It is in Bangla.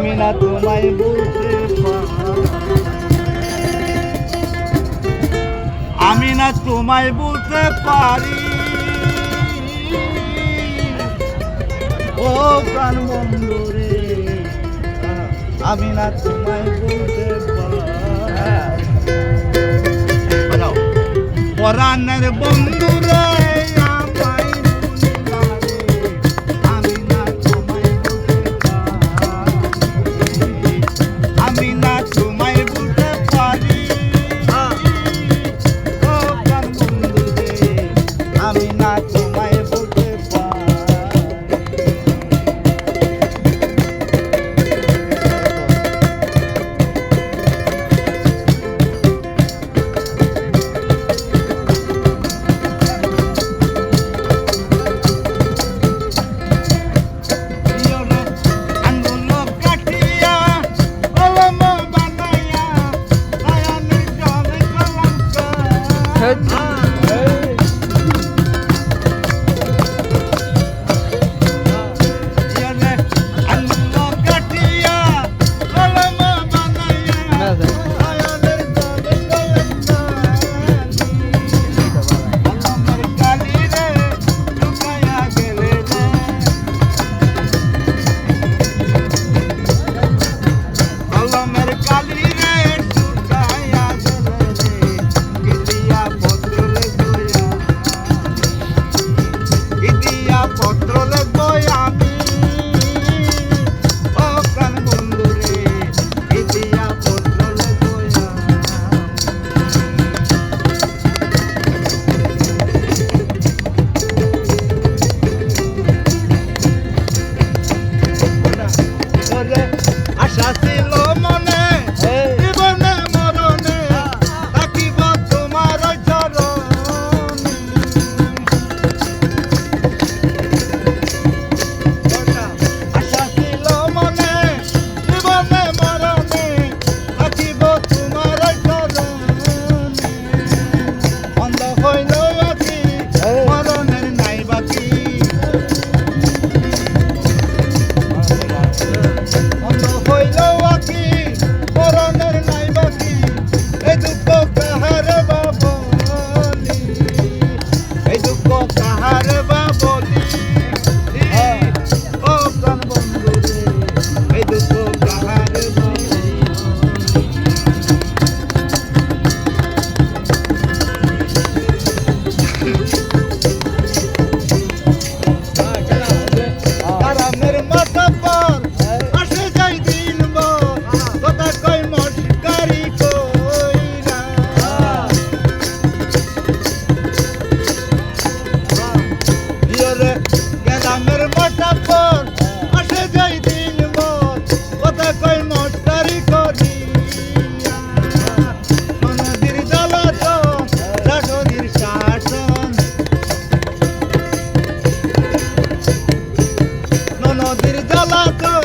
আমি না তোমায় বলতে আমি না তোমায় বলতে পারি। ও প্রাণ মন্দরে আমি না তোমায় বুঝতে পারি। হ্যাঁ। পরাণের বন্ধুরে good. কাটা পর আসে যাই দিন মন কথা কই মস্তারি করি নদীর দলাতন রাজনীর শাসন। নদীর দলাতন